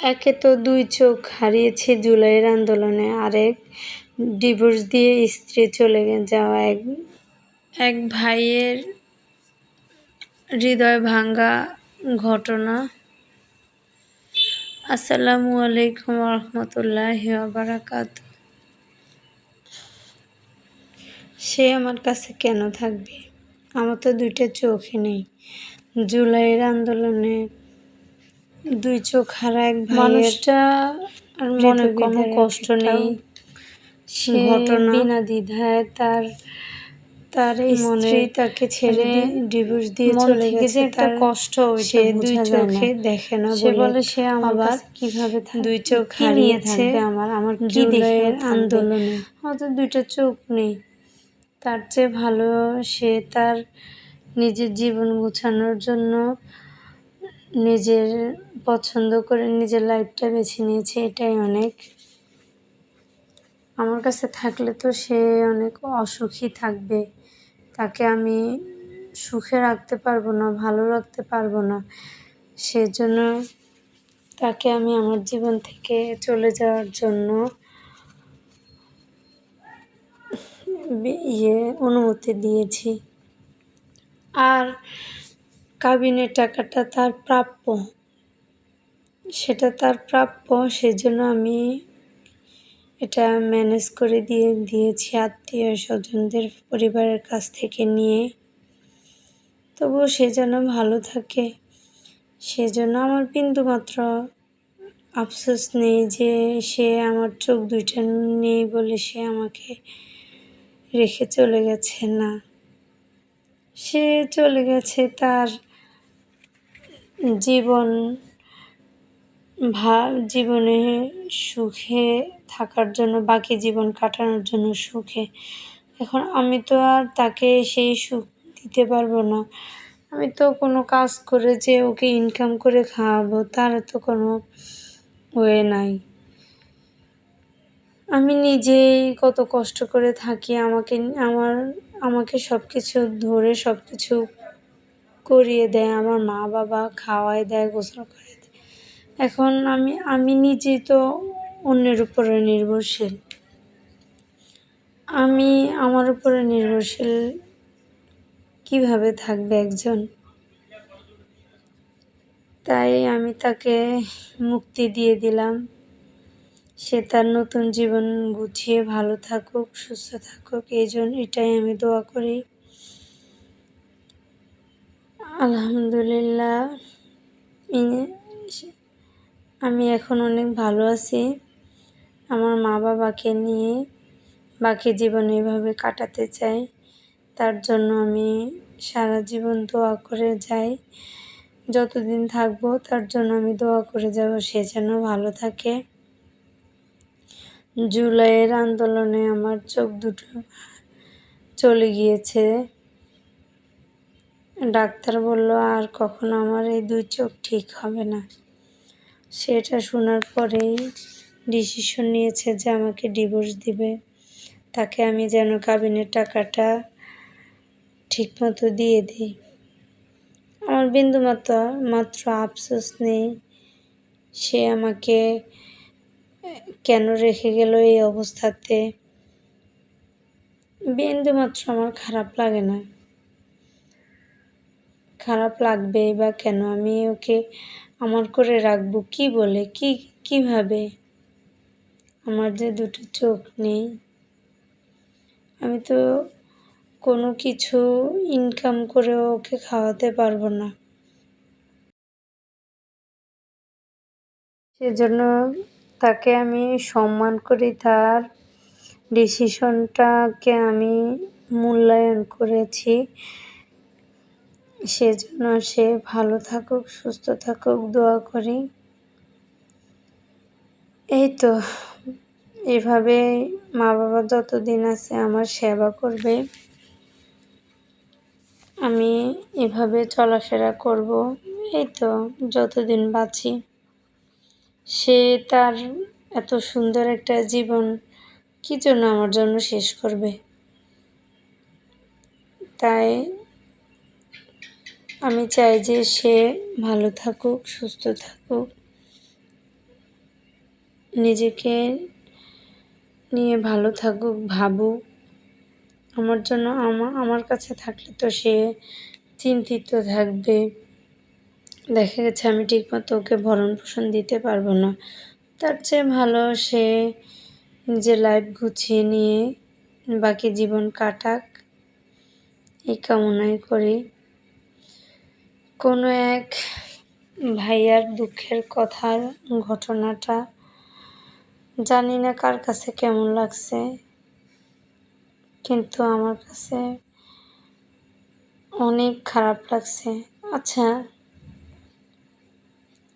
একে তো দুই চোখ হারিয়েছে জুলাইয়ের আন্দোলনে। আরেক ডিভোর্স দিয়ে স্ত্রী চলে যাওয়া এক এক ভাইয়ের হৃদয় ভাঙ্গা ঘটনা। আসসালামু আলাইকুম রহমতুল্লাহ বারাকাত সে আমার কাছে কেন থাকবে? আমার তো দুইটা চোখই নেই। জুলাইয়ের আন্দোলনে দুই চোখ হারা এক মানুষটা আর মনে কোনো কষ্ট নেই। সে বিনা দ্বিধায় তার তার স্ত্রী তাকে ছেড়ে ডিভোর্স দিয়ে চলে গেছে। একটা কষ্ট সে দুই চোখে দেখে না সে বলে সে আবার কীভাবে দুই চোখ হারিয়ে থাকবে আমার? আমার কি দেখে আন্দোলনে। হয়তো দুইটা চোখ নেই। তার চেয়ে ভালো সে তার নিজের জীবন গোছানোর জন্য নিজের পছন্দ করে নিজের লাইফটা বেছে নিয়েছে, এটাই অনেক। আমার কাছে থাকলে তো সে অনেক অসুখী থাকবে। তাকে আমি সুখে রাখতে পারব না, ভালো রাখতে পারব না। সেজন্য তাকে আমি আমার জীবন থেকে চলে যাওয়ার জন্য ইয়ে অনুমতি দিয়েছি। আর কাবিনের টাকাটা তার প্রাপ্য। সেটা তার প্রাপ্য, সেজন্য আমি এটা ম্যানেজ করে দিয়ে দিয়েছি আত্মীয় স্বজনদের পরিবারের কাছ থেকে নিয়ে। তবুও সে যেন ভালো থাকে। সেজন্য আমার বিন্দুমাত্র আফসোস নেই যে সে আমার চোখ দুইটা নেই বলে সে আমাকে রেখে চলে গেছে না। সে চলে গেছে তার জীবন ভা জীবনে সুখে থাকার জন্য, বাকি জীবন কাটানোর জন্য সুখে। এখন আমি তো আর তাকে সেই সুখ দিতে পারব না। আমি তো কোনো কাজ করে যে ওকে ইনকাম করে খাওয়াবো, তার তো কোনো ওয়ে নাই। আমি নিজেই কত কষ্ট করে থাকি, আমাকে, আমার, আমাকে সব কিছু ধরে সব কিছু করিয়ে দেয়, আমার মা বাবা খাওয়ায় দেয়, গোসল করে দেয়। এখন আমি আমি নিজেই তো অন্যের উপরে নির্ভরশীল। আমি আমার উপরে নির্ভরশীল কীভাবে থাকবে একজন? তাই আমি তাকে মুক্তি দিয়ে দিলাম। সে তার নতুন জীবন গুছিয়ে ভালো থাকুক, সুস্থ থাকুক, এই জন্য এটাই আমি দোয়া করি। আলহামদুলিল্লাহ। আমি এখন অনেক ভালো আছি। আমার মা বাবাকে নিয়ে বাকি জীবন এভাবে কাটাতে চাই। তার জন্য আমি সারা জীবন দোয়া করে যাই। যতদিন থাকব তার জন্য আমি দোয়া করে যাব, সে যেন ভালো থাকে। জুলাইয়ের আন্দোলনে আমার চোখ দুটো চলে গিয়েছে। ডাক্তার বলল, আর কখনো আমার এই দুই চোখ ঠিক হবে না। সেটা শোনার পরেই ডিসিশন নিয়েছে যে আমাকে ডিভোর্স দিবে। তাকে আমি যেন কাবিনের টাকাটা ঠিকমতো দিয়ে দিই। আমার বিন্দু মাত্র আফসোস নেই। সে আমাকে কেন রেখে গেল এই অবস্থাতে? বিন্দু মাত্র আমার খারাপ লাগে না। খারাপ লাগবে বা কেন আমি ওকে আমার করে রাখব? কি বলে? কি, কীভাবে? আমার যে দুটো চোখ নেই। আমি তো কোনো কিছু ইনকাম করে ওকে খাওয়াতে পারব না। সেজন্য তাকে আমি সম্মান করি। তার ডিসিশনটাকে আমি মূল্যায়ন করেছি। সেজন্য সে ভালো থাকুক, সুস্থ থাকুক, দোয়া করি। এই তো, এভাবে মা বাবা যতদিন আছে আমার সেবা করবে। আমি এভাবে চলাফেরা করব। এই তো, যতদিন বাঁচি। সে তার এত সুন্দর একটা জীবন কী জন্য আমার জন্য শেষ করবে? তাই আমি চাই যে সে ভালো থাকুক, সুস্থ থাকুক। নিজেকে নিয়ে ভালো থাকুক, ভাবুক। আমার জন্য আমার আমার কাছে থাকলে তো সে চিন্তিত থাকবে। দেখা গেছে আমি ঠিকমতো ওকে ভরণ পোষণ দিতে পারব না। তার চেয়ে ভালো সে নিজের লাইফ গুছিয়ে নিয়ে বাকি জীবন কাটাক। এই কামনাই করি। কোনো এক ভাইয়ার দুঃখের কথার ঘটনাটা জানি না কার কাছে কেমন লাগছে। কিন্তু আমার কাছে অনেক খারাপ লাগছে। আচ্ছা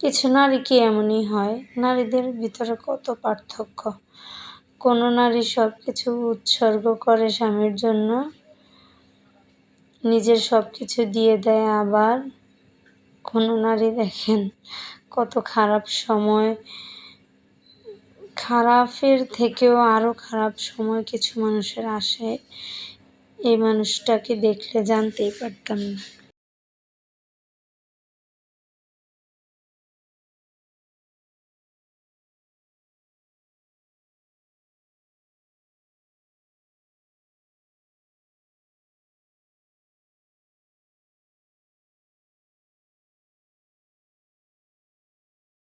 কিছু নারী কি এমনই হয়? নারীদের ভিতরে কত পার্থক্য? কোনো নারী সব কিছু উৎসর্গ করে স্বামীর জন্য, নিজের সব কিছু দিয়ে দেয় আবার কোনো নারী দেখেন কত খারাপ সময়। খারাপের থেকেও আরও খারাপ সময় কিছু মানুষের আসে। এই মানুষটাকে দেখলে জানতেই পারতাম না।